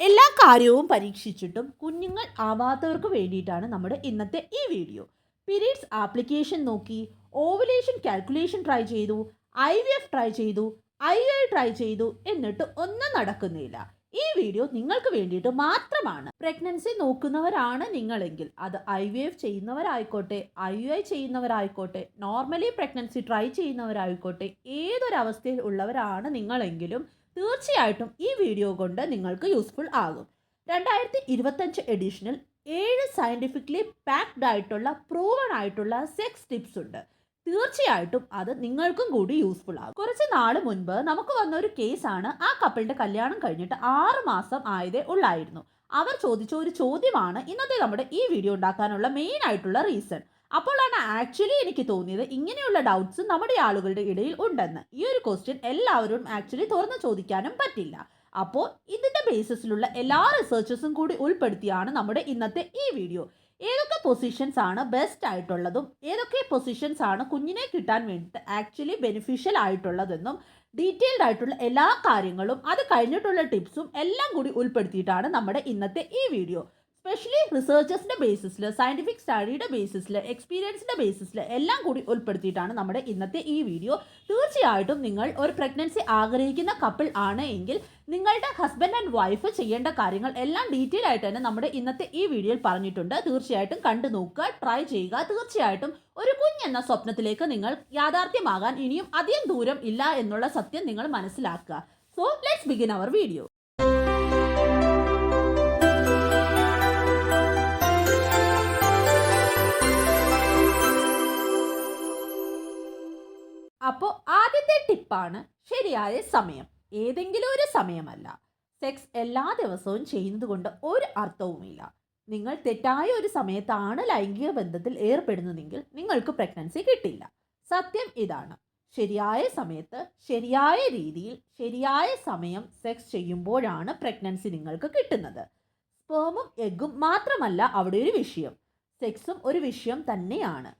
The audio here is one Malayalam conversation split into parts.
എല്ലാ കാര്യവും പരീക്ഷിച്ചിട്ടും കുഞ്ഞുങ്ങൾ ആവാത്തവർക്ക് വേണ്ടിയിട്ടാണ് നമ്മുടെ ഇന്നത്തെ ഈ വീഡിയോ. പിരീഡ്സ് ആപ്ലിക്കേഷൻ നോക്കി ഓവുലേഷൻ കാൽക്കുലേഷൻ ട്രൈ ചെയ്തു ഐ വി എഫ് ട്രൈ ചെയ്തു ഐ ഐ ട്രൈ ചെയ്തു എന്നിട്ട് ഒന്നും നടക്കുന്നില്ല. ഈ വീഡിയോ നിങ്ങൾക്ക് വേണ്ടിയിട്ട് മാത്രമാണ്. പ്രഗ്നൻസി നോക്കുന്നവരാണ് നിങ്ങളെങ്കിൽ അത് ഐ വി എഫ് ചെയ്യുന്നവരായിക്കോട്ടെ ഐ യു ഐ ചെയ്യുന്നവരായിക്കോട്ടെ നോർമലി പ്രഗ്നൻസി ട്രൈ ചെയ്യുന്നവരായിക്കോട്ടെ ഏതൊരവസ്ഥയിൽ ഉള്ളവരാണ് നിങ്ങളെങ്കിലും തീർച്ചയായിട്ടും ഈ വീഡിയോ കൊണ്ട് നിങ്ങൾക്ക് യൂസ്ഫുൾ ആകും. രണ്ടായിരത്തി ഇരുപത്തഞ്ച് എഡിഷനിൽ ഏഴ് സയന്റിഫിക്കലി പാക്ഡ് ആയിട്ടുള്ള പ്രൂവൺ ആയിട്ടുള്ള സെക്സ് ടിപ്സ് ഉണ്ട്. തീർച്ചയായിട്ടും അത് നിങ്ങൾക്കും കൂടി യൂസ്ഫുൾ ആകും. കുറച്ച് നാൾ മുൻപ് നമുക്ക് വന്ന ഒരു കേസാണ് ആ കപ്പിളിന്റെ കല്യാണം കഴിഞ്ഞിട്ട് ആറ് മാസം ആയതേ ഉള്ളായിരുന്നു. അവർ ചോദിച്ച ഒരു ചോദ്യമാണ് ഇന്നത്തെ നമ്മുടെ ഈ വീഡിയോ ഉണ്ടാക്കാനുള്ള മെയിൻ ആയിട്ടുള്ള റീസൺ അപ്പോഴാണ് ആക്ച്വലി എനിക്ക് തോന്നിയത് ഇങ്ങനെയുള്ള ഡൗട്ട്സ് നമ്മുടെ ആളുകളുടെ ഇടയിൽ ഉണ്ടെന്ന്. ഈ ഒരു ക്വസ്റ്റ്യൻ എല്ലാവരും ആക്ച്വലി തുറന്ന് ചോദിക്കാനും പറ്റില്ല. അപ്പോൾ ഇതിന്റെ ബേസിസിലുള്ള എല്ലാ റിസർച്ചസും കൂടി ഉൾപ്പെടുത്തിയാണ് നമ്മുടെ ഇന്നത്തെ ഈ വീഡിയോ ഏതൊക്കെ പൊസിഷൻസ് ആണ് ബെസ്റ്റ് ആയിട്ടുള്ളതും ഏതൊക്കെ പൊസിഷൻസ് ആണ് കുഞ്ഞിനെ കിട്ടാൻ വേണ്ടിയിട്ട് ആക്ച്വലി ബെനിഫിഷ്യൽ ആയിട്ടുള്ളതെന്നും ഡീറ്റെയിൽഡ് ആയിട്ടുള്ള എല്ലാ കാര്യങ്ങളും അത് കഴിഞ്ഞിട്ടുള്ള ടിപ്സും എല്ലാം കൂടി ഉൾപ്പെടുത്തിയിട്ടാണ് നമ്മുടെ ഇന്നത്തെ ഈ വീഡിയോ സ്പെഷ്യലി റിസർച്ചേഴ്സിന്റെ ബേസിസിൽ സയന്റിഫിക് സ്റ്റഡിയുടെ ബേസിസിൽ എക്സ്പീരിയൻസിന്റെ ബേസിസിൽ എല്ലാം കൂടി ഉൾപ്പെടുത്തിയിട്ടാണ് നമ്മുടെ ഇന്നത്തെ ഈ വീഡിയോ തീർച്ചയായിട്ടും നിങ്ങൾ ഒരു പ്രഗ്നൻസി ആഗ്രഹിക്കുന്ന കപ്പിൾ ആണ് എങ്കിൽ നിങ്ങളുടെ ഹസ്ബൻഡ് ആൻഡ് വൈഫ് ചെയ്യേണ്ട കാര്യങ്ങൾ എല്ലാം ഡീറ്റെയിൽ ആയിട്ട് തന്നെ നമ്മുടെ ഇന്നത്തെ ഈ വീഡിയോയിൽ പറഞ്ഞിട്ടുണ്ട്. തീർച്ചയായിട്ടും കണ്ടു നോക്കുക ട്രൈ ചെയ്യുക. തീർച്ചയായിട്ടും ഒരു കുഞ്ഞെന്ന സ്വപ്നത്തിലേക്ക് നിങ്ങൾ യാഥാർത്ഥ്യമാകാൻ ഇനിയും അധികം ദൂരം ഇല്ല എന്നുള്ള സത്യം നിങ്ങൾ മനസ്സിലാക്കുക. So let's begin our video ടിപ്പാണ് ശരിയായ സമയം. ഏതെങ്കിലും ഒരു സമയമല്ല. സെക്സ് എല്ലാ ദിവസവും ചെയ്യുന്നത് കൊണ്ട് ഒരു അർത്ഥവുമില്ല. നിങ്ങൾ തെറ്റായ ഒരു സമയത്താണ് ലൈംഗിക ബന്ധത്തിൽ ഏർപ്പെടുന്നതെങ്കിൽ നിങ്ങൾക്ക് പ്രഗ്നൻസി കിട്ടില്ല. സത്യം ഇതാണ്. ശരിയായ സമയത്ത് ശരിയായ രീതിയിൽ ശരിയായ സമയം സെക്സ് ചെയ്യുമ്പോഴാണ് പ്രഗ്നൻസി നിങ്ങൾക്ക് കിട്ടുന്നത്. സ്പേമും എഗ്ഗും മാത്രമല്ല അവിടെ ഒരു വിഷയം. സെക്സും ഒരു വിഷയം തന്നെയാണ്.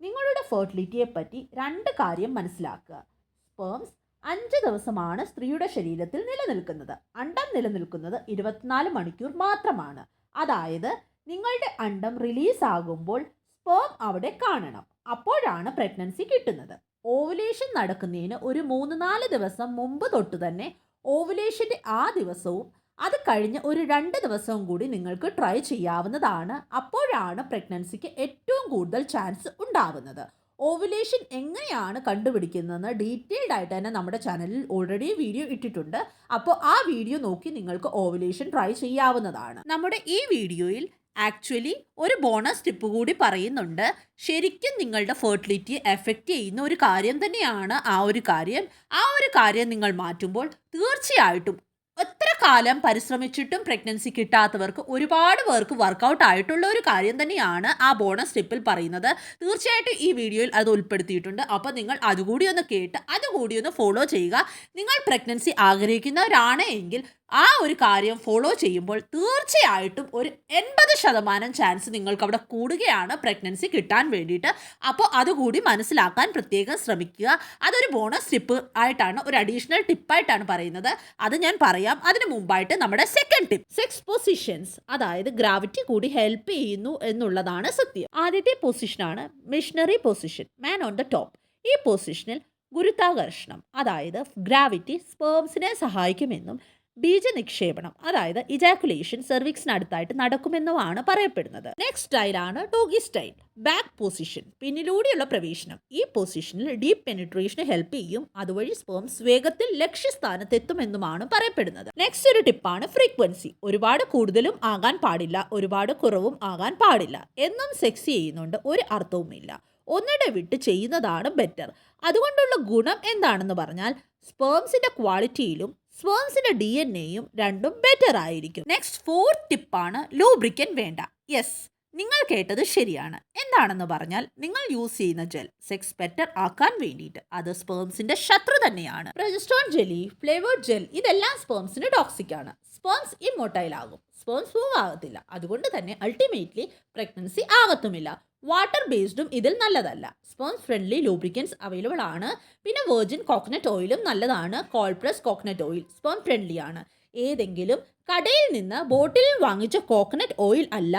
നിങ്ങളുടെ ഫെർട്ടിലിറ്റിയെ പറ്റി രണ്ട് കാര്യം മനസ്സിലാക്കുക. സ്പേംസ് അഞ്ച് ദിവസമാണ് സ്ത്രീയുടെ ശരീരത്തിൽ നിലനിൽക്കുന്നത്. അണ്ടം നിലനിൽക്കുന്നത് ഇരുപത്തിനാല് മണിക്കൂർ മാത്രമാണ്. അതായത് നിങ്ങളുടെ അണ്ടം റിലീസ് ആകുമ്പോൾ സ്പേം അവിടെ കാണണം. അപ്പോഴാണ് പ്രഗ്നൻസി കിട്ടുന്നത്. ഓവുലേഷൻ നടക്കുന്നതിന് ഒരു മൂന്ന് നാല് ദിവസം മുമ്പ് തൊട്ട് തന്നെ ഓവുലേഷന്റെ ആ ദിവസവും അത് കഴിഞ്ഞ് ഒരു രണ്ട് ദിവസവും കൂടി നിങ്ങൾക്ക് ട്രൈ ചെയ്യാവുന്നതാണ്. അപ്പോഴാണ് പ്രഗ്നൻസിക്ക് ഏറ്റവും കൂടുതൽ ചാൻസ് ഉണ്ടാവുന്നത്. ഓവുലേഷൻ എങ്ങനെയാണ് കണ്ടുപിടിക്കുന്നതെന്ന് ഡീറ്റെയിൽഡ് ആയിട്ട് തന്നെ നമ്മുടെ ചാനലിൽ ഓൾറെഡി വീഡിയോ ഇട്ടിട്ടുണ്ട്. അപ്പോൾ ആ വീഡിയോ നോക്കി നിങ്ങൾക്ക് ഓവുലേഷൻ ട്രൈ ചെയ്യാവുന്നതാണ്. നമ്മുടെ ഈ വീഡിയോയിൽ ആക്ച്വലി ഒരു ബോണസ് ടിപ്പ് കൂടി പറയുന്നുണ്ട്. ശരിക്കും നിങ്ങളുടെ ഫെർട്ടിലിറ്റി എഫക്റ്റ് ചെയ്യുന്ന ഒരു കാര്യം തന്നെയാണ് ആ ഒരു കാര്യം. ആ ഒരു കാര്യം നിങ്ങൾ മാറ്റുമ്പോൾ തീർച്ചയായിട്ടും എത്ര കാലം പരിശ്രമിച്ചിട്ടും പ്രഗ്നൻസി കിട്ടാത്തവർക്ക് ഒരുപാട് പേർക്ക് വർക്കൗട്ട് ആയിട്ടുള്ള ഒരു കാര്യം തന്നെയാണ് ആ ബോണസ് ടിപ്പിൽ പറയുന്നത്. തീർച്ചയായിട്ടും ഈ വീഡിയോയിൽ അത് ഉൾപ്പെടുത്തിയിട്ടുണ്ട്. അപ്പോൾ നിങ്ങൾ അതുകൂടി ഒന്ന് കേട്ട് അതുകൂടി ഒന്ന് ഫോളോ ചെയ്യുക. നിങ്ങൾ പ്രഗ്നൻസി ആഗ്രഹിക്കുന്നവരാണ് എങ്കിൽ ആ ഒരു കാര്യം ഫോളോ ചെയ്യുമ്പോൾ തീർച്ചയായിട്ടും ഒരു എൺപത് ശതമാനം ചാൻസ് നിങ്ങൾക്ക് അവിടെ കൂടുകയാണ് പ്രഗ്നൻസി കിട്ടാൻ വേണ്ടിയിട്ട്. അപ്പോൾ അതുകൂടി മനസ്സിലാക്കാൻ പ്രത്യേകം ശ്രമിക്കുക. അതൊരു ബോണസ് ടിപ്പ് ആയിട്ടാണ് ഒരു അഡീഷണൽ ടിപ്പായിട്ടാണ് പറയുന്നത്. അത് ഞാൻ പറയാം. അതിന് മുമ്പായിട്ട് നമ്മുടെ സെക്കൻഡ് ടിപ്പ് സെക്സ് പൊസിഷൻസ് അതായത് ഗ്രാവിറ്റി കൂടി ഹെൽപ്പ് ചെയ്യുന്നു എന്നുള്ളതാണ് സത്യം. ആദ്യത്തെ പൊസിഷനാണ് missionary position man on the top ഈ പൊസിഷനിൽ ഗുരുത്വാകർഷണം അതായത് ഗ്രാവിറ്റി സ്പേംസിനെ സഹായിക്കുമെന്നും ബീജനിക്ഷേപണം അതായത് ഇജാക്കുലേഷൻ സെർവിക്സിനടുത്തായിട്ട് നടക്കുമെന്നുമാണ് പറയപ്പെടുന്നത്. നെക്സ്റ്റ് സ്റ്റൈലാണ് ടോഗി സ്റ്റൈൽ ബാക്ക് പൊസിഷൻ പിന്നിലൂടെയുള്ള പ്രവേശനം. ഈ പൊസിഷനിൽ ഡീപ് പെനിട്രേഷന് ഹെൽപ്പ് ചെയ്യും അതുവഴി സ്പേംസ് വേഗത്തിൽ ലക്ഷ്യസ്ഥാനത്തെത്തുമെന്നുമാണ് പറയപ്പെടുന്നത്. നെക്സ്റ്റ് ഒരു ടിപ്പാണ് ഫ്രീക്വൻസി ഒരുപാട് കൂടുതലും ആകാൻ പാടില്ല ഒരുപാട് കുറവും ആകാൻ പാടില്ല. എന്നും സെക്സ് ചെയ്യുന്നുണ്ട് ഒരു അർത്ഥവുമില്ല. ഒന്നിടെ വിട്ട് ചെയ്യുന്നതാണ് ബെറ്റർ അതുകൊണ്ടുള്ള ഗുണം എന്താണെന്ന് പറഞ്ഞാൽ സ്പേംസിന്റെ ക്വാളിറ്റിയിലും സ്പേംസിന്റെ ഡി എൻ എയും രണ്ടും ബെറ്റർ ആയിരിക്കും. നെക്സ്റ്റ് ഫോർത്ത് ടിപ്പാണ് ലൂബ്രിക്കൻ വേണ്ട. യെസ് നിങ്ങൾ കേട്ടത് ശരിയാണ്. എന്താണെന്ന് പറഞ്ഞാൽ നിങ്ങൾ യൂസ് ചെയ്യുന്ന ജെൽ സെക്സ് ബെറ്റർ ആക്കാൻ വേണ്ടിയിട്ട്. അത് സ്പേംസിന്റെ ശത്രു തന്നെയാണ്. പ്രജസ്റ്റോൺ ജെലി ഫ്ലേവേർഡ് ജെൽ ഇതെല്ലാം സ്പേംസിന് ടോക്സിക് ആണ്. സ്പേംസ് ഇമ്മോട്ടൈൽ ആകും. സ്പേംസ് മൂവ് ആകത്തില്ല. അതുകൊണ്ട് തന്നെ അൾട്ടിമേറ്റ്ലി പ്രഗ്നൻസി ആകത്തുമില്ല. വാട്ടർ ബേസ്ഡും ഇതിൽ നല്ലതല്ല. സ്പോൺസ് ഫ്രണ്ട്ലി ലൂബ്രിക്കൻസ് അവൈലബിൾ ആണ്. പിന്നെ വെർജിൻ കോക്കനട്ട് ഓയിലും നല്ലതാണ്. Cold pressed coconut oil sperm friendly ആണ്. ഏതെങ്കിലും കടയിൽ നിന്ന് ബോട്ടിലിൽ വാങ്ങിച്ച കോക്കനട്ട് ഓയിൽ അല്ല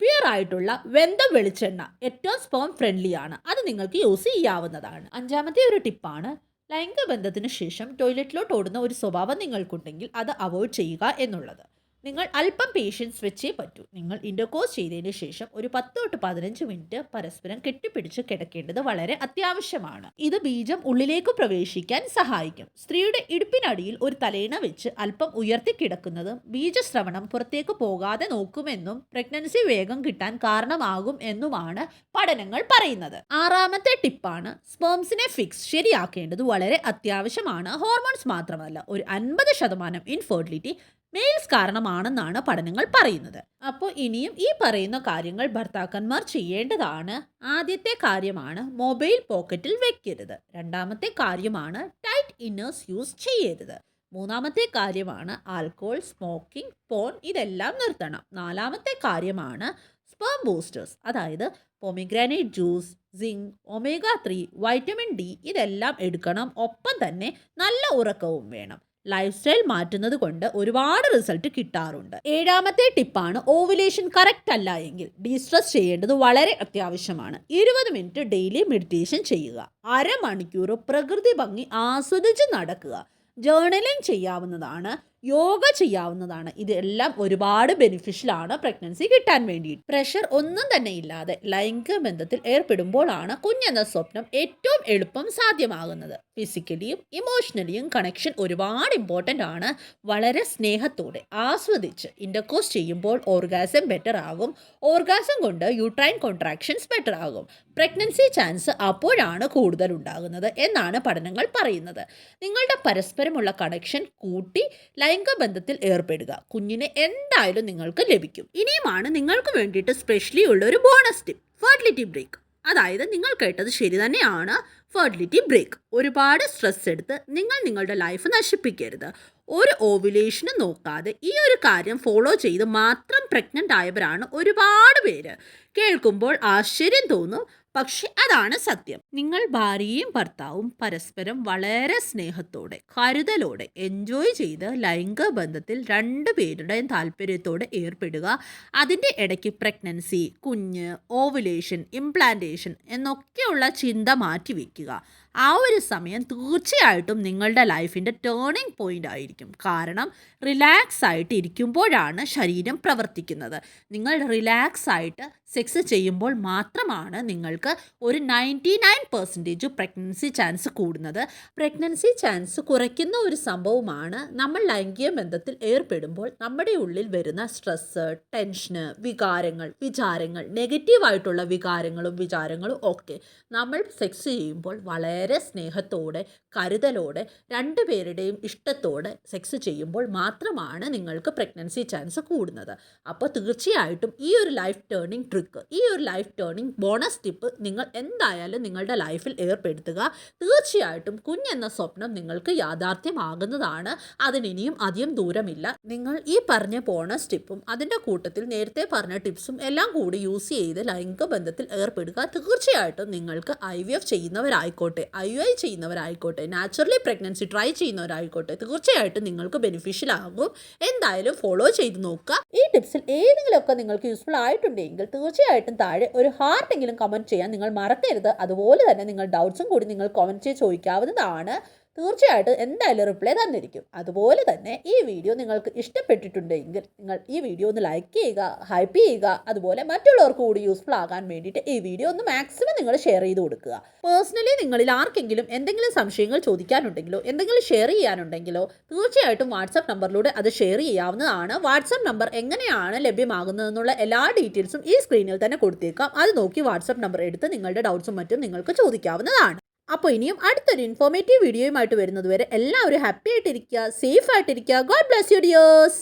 പ്യുർ ആയിട്ടുള്ള വെന്ത വെളിച്ചെണ്ണ ഏറ്റവും സ്പോം ഫ്രണ്ട്ലി ആണ്. അത് നിങ്ങൾക്ക് യൂസ് ചെയ്യാവുന്നതാണ്. അഞ്ചാമത്തെ ഒരു ടിപ്പാണ് ലൈംഗിക ബന്ധത്തിന് ശേഷം ടോയ്ലറ്റിലോട്ട് ഓടുന്ന ഒരു സ്വഭാവം നിങ്ങൾക്കുണ്ടെങ്കിൽ അത് അവോയ്ഡ് ചെയ്യുക എന്നുള്ളത്. നിങ്ങൾ അല്പം പേഷ്യൻസ് വെച്ചേ പറ്റൂ. നിങ്ങൾ ഇന്റർകോസ് ചെയ്തതിന് ശേഷം ഒരു പത്ത് തൊട്ട് പതിനഞ്ച് മിനിറ്റ് പരസ്പരം കെട്ടിപ്പിടിച്ച് കിടക്കേണ്ടത് വളരെ അത്യാവശ്യമാണ്. ഇത് ബീജം ഉള്ളിലേക്ക് പ്രവേശിക്കാൻ സഹായിക്കും. സ്ത്രീയുടെ ഇടുപ്പിനടിയിൽ ഒരു തലേണ വെച്ച് അല്പം ഉയർത്തി കിടക്കുന്നതും ബീജശ്രവണം പുറത്തേക്ക് പോകാതെ നോക്കുമെന്നും പ്രഗ്നൻസി വേഗം കിട്ടാൻ കാരണമാകും എന്നുമാണ് പഠനങ്ങൾ പറയുന്നത്. ആറാമത്തെ ടിപ്പാണ് സ്പേംസിനെ ഫിക്സ് ശരിയാക്കേണ്ടത് വളരെ അത്യാവശ്യമാണ്. ഹോർമോൺസ് മാത്രമല്ല ഒരു അൻപത് ശതമാനം ഇൻഫെർട്ടിലിറ്റി മെയിൽസ് കാരണമാണെന്നാണ് പഠനങ്ങൾ പറയുന്നത്. അപ്പോൾ ഇനിയും ഈ പറയുന്ന കാര്യങ്ങൾ ഭർത്താക്കന്മാർ ചെയ്യേണ്ടതാണ്. ആദ്യത്തെ കാര്യമാണ് മൊബൈൽ പോക്കറ്റിൽ വെക്കരുത്. രണ്ടാമത്തെ കാര്യമാണ് ടൈറ്റ് ഇന്നേഴ്സ് യൂസ് ചെയ്യരുത്. മൂന്നാമത്തെ കാര്യമാണ് ആൽക്കോൾ സ്മോക്കിംഗ് പോൺ ഇതെല്ലാം നിർത്തണം. നാലാമത്തെ കാര്യമാണ് സ്പേം ബൂസ്റ്റേഴ്സ് അതായത് pomegranate juice zinc omega three vitamin D ഇതെല്ലാം എടുക്കണം. ഒപ്പം തന്നെ നല്ല ഉറക്കവും വേണം. ലൈഫ് സ്റ്റൈൽ മാറ്റുന്നത് കൊണ്ട് ഒരുപാട് റിസൾട്ട് കിട്ടാറുണ്ട്. ഏഴാമത്തെ ടിപ്പാണ് ഓവുലേഷൻ കറക്റ്റ് അല്ല എങ്കിൽ ഡീസ്ട്രസ് ചെയ്യേണ്ടത് വളരെ അത്യാവശ്യമാണ്. ഇരുപത് മിനിറ്റ് ഡെയിലി മെഡിറ്റേഷൻ ചെയ്യുക. അരമണിക്കൂർ പ്രകൃതി ഭംഗി ആസ്വദിച്ച് നടക്കുക. ജേർണലിംഗ് ചെയ്യാവുന്നതാണ്. യോഗ ചെയ്യാവുന്നതാണ്. ഇതെല്ലാം ഒരുപാട് ബെനിഫിഷ്യലാണ് പ്രഗ്നൻസി കിട്ടാൻ വേണ്ടിയിട്ട്. പ്രഷർ ഒന്നും തന്നെ ഇല്ലാതെ ലൈംഗിക ബന്ധത്തിൽ ഏർപ്പെടുമ്പോഴാണ് കുഞ്ഞെന്ന സ്വപ്നം ഏറ്റവും എളുപ്പം സാധ്യമാകുന്നത്. ഫിസിക്കലിയും ഇമോഷണലിയും കണക്ഷൻ ഒരുപാട് ഇമ്പോർട്ടന്റ് ആണ്. വളരെ സ്നേഹത്തോടെ ആസ്വദിച്ച് ഇന്റർകോസ് ചെയ്യുമ്പോൾ ഓർഗാസം ബെറ്റർ ആകും. ഓർഗാസം കൊണ്ട് യൂട്രൈൻ കോൺട്രാക്ഷൻസ് ബെറ്റർ ആകും. പ്രഗ്നൻസി ചാൻസ് അപ്പോഴാണ് കൂടുതൽ ഉണ്ടാകുന്നത് എന്നാണ് പഠനങ്ങൾ പറയുന്നത്. നിങ്ങളുടെ പരസ്പരമുള്ള കണക്ഷൻ കൂട്ടി ലൈംഗിക ബന്ധത്തിൽ ഏർപ്പെടുക. കുഞ്ഞിനെ എന്തായാലും നിങ്ങൾക്ക് ലഭിക്കും. ഇനിയുമാണ് നിങ്ങൾക്ക് വേണ്ടിയിട്ട് സ്പെഷ്യലി ഉള്ള ഒരു ബോണസ് ടിപ്പ് ഫെർട്ടിലിറ്റി ബ്രേക്ക് അതായത് നിങ്ങൾ കേട്ടത് ശരി തന്നെയാണ് ഫെർട്ടിലിറ്റി ബ്രേക്ക് ഒരുപാട് സ്ട്രെസ് എടുത്ത് നിങ്ങൾ നിങ്ങളുടെ ലൈഫ് നശിപ്പിക്കരുത്. ഒരു ഓവുലേഷന് നോക്കാതെ ഈ ഒരു കാര്യം ഫോളോ ചെയ്ത് മാത്രം പ്രഗ്നന്റ് ആയവരാണ് ഒരുപാട് പേര്. കേൾക്കുമ്പോൾ ആശ്ചര്യം തോന്നും പക്ഷെ അതാണ് സത്യം. നിങ്ങൾ ഭാര്യയും ഭർത്താവും പരസ്പരം വളരെ സ്നേഹത്തോടെ കരുതലോടെ എൻജോയ് ചെയ്ത് ലൈംഗിക ബന്ധത്തിൽ രണ്ടു പേരുടെയും താല്പര്യത്തോടെ ഏർപ്പെടുക അതിന്റെ ഇടയ്ക്ക് പ്രഗ്നൻസി കുഞ്ഞ് ഓവുലേഷൻ ഇംപ്ലാന്റേഷൻ എന്നൊക്കെയുള്ള ചിന്ത മാറ്റി വയ്ക്കുക ആ ഒരു സമയം തീർച്ചയായിട്ടും നിങ്ങളുടെ ലൈഫിന്റെ ടേണിംഗ് പോയിന്റ് ആയിരിക്കും. കാരണം റിലാക്സ് ആയിട്ട് ഇരിക്കുമ്പോഴാണ് ശരീരം പ്രവർത്തിക്കുന്നത്. നിങ്ങൾ റിലാക്സ് ആയിട്ട് സെക്സ് ചെയ്യുമ്പോൾ മാത്രമാണ് നിങ്ങൾക്ക് ഒരു ninety nine percentage pregnancy chance കൂടുന്നത്. പ്രഗ്നൻസി ചാൻസ് കുറയ്ക്കുന്ന ഒരു സംഭവമാണ് നമ്മൾ ലൈംഗിക ബന്ധത്തിൽ ഏർപ്പെടുമ്പോൾ നമ്മുടെ ഉള്ളിൽ വരുന്ന സ്ട്രെസ്സ് ടെൻഷന് വികാരങ്ങൾ വിചാരങ്ങൾ നെഗറ്റീവായിട്ടുള്ള വികാരങ്ങളും വിചാരങ്ങളും ഒക്കെ നമ്മൾ സെക്സ് ചെയ്യുമ്പോൾ വളരെ സ്നേഹത്തോടെ കരുതലോടെ രണ്ടുപേരുടെയും ഇഷ്ടത്തോടെ സെക്സ് ചെയ്യുമ്പോൾ മാത്രമാണ് നിങ്ങൾക്ക് പ്രഗ്നൻസി ചാൻസ് കൂടുന്നത്. അപ്പോൾ തീർച്ചയായിട്ടും ഈ ഒരു ലൈഫ് ടേണിംഗ് ട്രിക്ക് ഈ ഒരു ലൈഫ് ടേണിംഗ് ബോണസ് ടിപ്പ് നിങ്ങൾ എന്തായാലും നിങ്ങളുടെ ലൈഫിൽ ഏർപ്പെടുത്തുക. തീർച്ചയായിട്ടും കുഞ്ഞെന്ന സ്വപ്നം നിങ്ങൾക്ക് യാഥാർത്ഥ്യമാകുന്നതാണ്. അതിനിനിയും അധികം ദൂരമില്ല. നിങ്ങൾ ഈ പറഞ്ഞ ബോണസ് ടിപ്പും അതിന്റെ കൂട്ടത്തിൽ നേരത്തെ പറഞ്ഞ ടിപ്സും എല്ലാം കൂടി യൂസ് ചെയ്ത് ലൈംഗിക ബന്ധത്തിൽ ഏർപ്പെടുക. തീർച്ചയായിട്ടും നിങ്ങൾക്ക് ഐ വി എഫ് ചെയ്യുന്നവരായിക്കോട്ടെ. ഐ യു ഐ ചെയ്യുന്നവരായിക്കോട്ടെ നാച്ചുറലി പ്രഗ്നൻസി ട്രൈ ചെയ്യുന്നവരായിക്കോട്ടെ തീർച്ചയായിട്ടും നിങ്ങൾക്ക് ബെനിഫിഷ്യൽ ആകും. എന്തായാലും ഫോളോ ചെയ്ത് നോക്കുക. ഈ ടിപ്സിൽ ഏതെങ്കിലുമൊക്കെ നിങ്ങൾക്ക് യൂസ്ഫുൾ ആയിട്ടുണ്ടെങ്കിൽ തീർച്ചയായിട്ടും താഴെ ഒരു ഹാർട്ടെങ്കിലും കമന്റ് ചെയ്യാൻ നിങ്ങൾ മറക്കരുത്. അതുപോലെ തന്നെ നിങ്ങൾ ഡൗട്ട്സും കൂടി നിങ്ങൾ കമന്റ് ചെയ്ത് ചോദിക്കാവുന്നതാണ്. തീർച്ചയായിട്ടും എന്തായാലും റിപ്ലൈ തന്നിരിക്കും. അതുപോലെ തന്നെ ഈ വീഡിയോ നിങ്ങൾക്ക് ഇഷ്ടപ്പെട്ടിട്ടുണ്ടെങ്കിൽ നിങ്ങൾ ഈ വീഡിയോ ഒന്ന് ലൈക്ക് ചെയ്യുക ഹൈപ്പ് ചെയ്യുക അതുപോലെ മറ്റുള്ളവർക്ക് കൂടി യൂസ്ഫുൾ ആകാൻ വേണ്ടിയിട്ട് ഈ വീഡിയോ ഒന്ന് മാക്സിമം നിങ്ങൾ ഷെയർ ചെയ്ത് കൊടുക്കുക. പേഴ്സണലി നിങ്ങളിൽ ആർക്കെങ്കിലും എന്തെങ്കിലും സംശയങ്ങൾ ചോദിക്കാനുണ്ടെങ്കിലോ എന്തെങ്കിലും ഷെയർ ചെയ്യാനുണ്ടെങ്കിലോ തീർച്ചയായിട്ടും വാട്സാപ്പ് നമ്പറിലൂടെ അത് ഷെയർ ചെയ്യാവുന്നതാണ്. വാട്സാപ്പ് നമ്പർ എങ്ങനെയാണ് ലഭ്യമാകുന്നതെന്നുള്ള എല്ലാ ഡീറ്റെയിൽസും ഈ സ്ക്രീനിൽ തന്നെ കൊടുത്തേക്കാം. അത് നോക്കി വാട്സാപ്പ് നമ്പർ എടുത്ത് നിങ്ങളുടെ ഡൗട്ട്സും മറ്റും നിങ്ങൾക്ക് ചോദിക്കാവുന്നതാണ്. അപ്പോൾ ഇനിയും അടുത്തൊരു ഇൻഫോർമേറ്റീവ് വീഡിയോയുമായിട്ട് വരുന്നത് വരെ എല്ലാവരും ഹാപ്പി ആയിട്ടിരിക്കുക സേഫ് ആയിട്ടിരിക്കുക. God bless you dears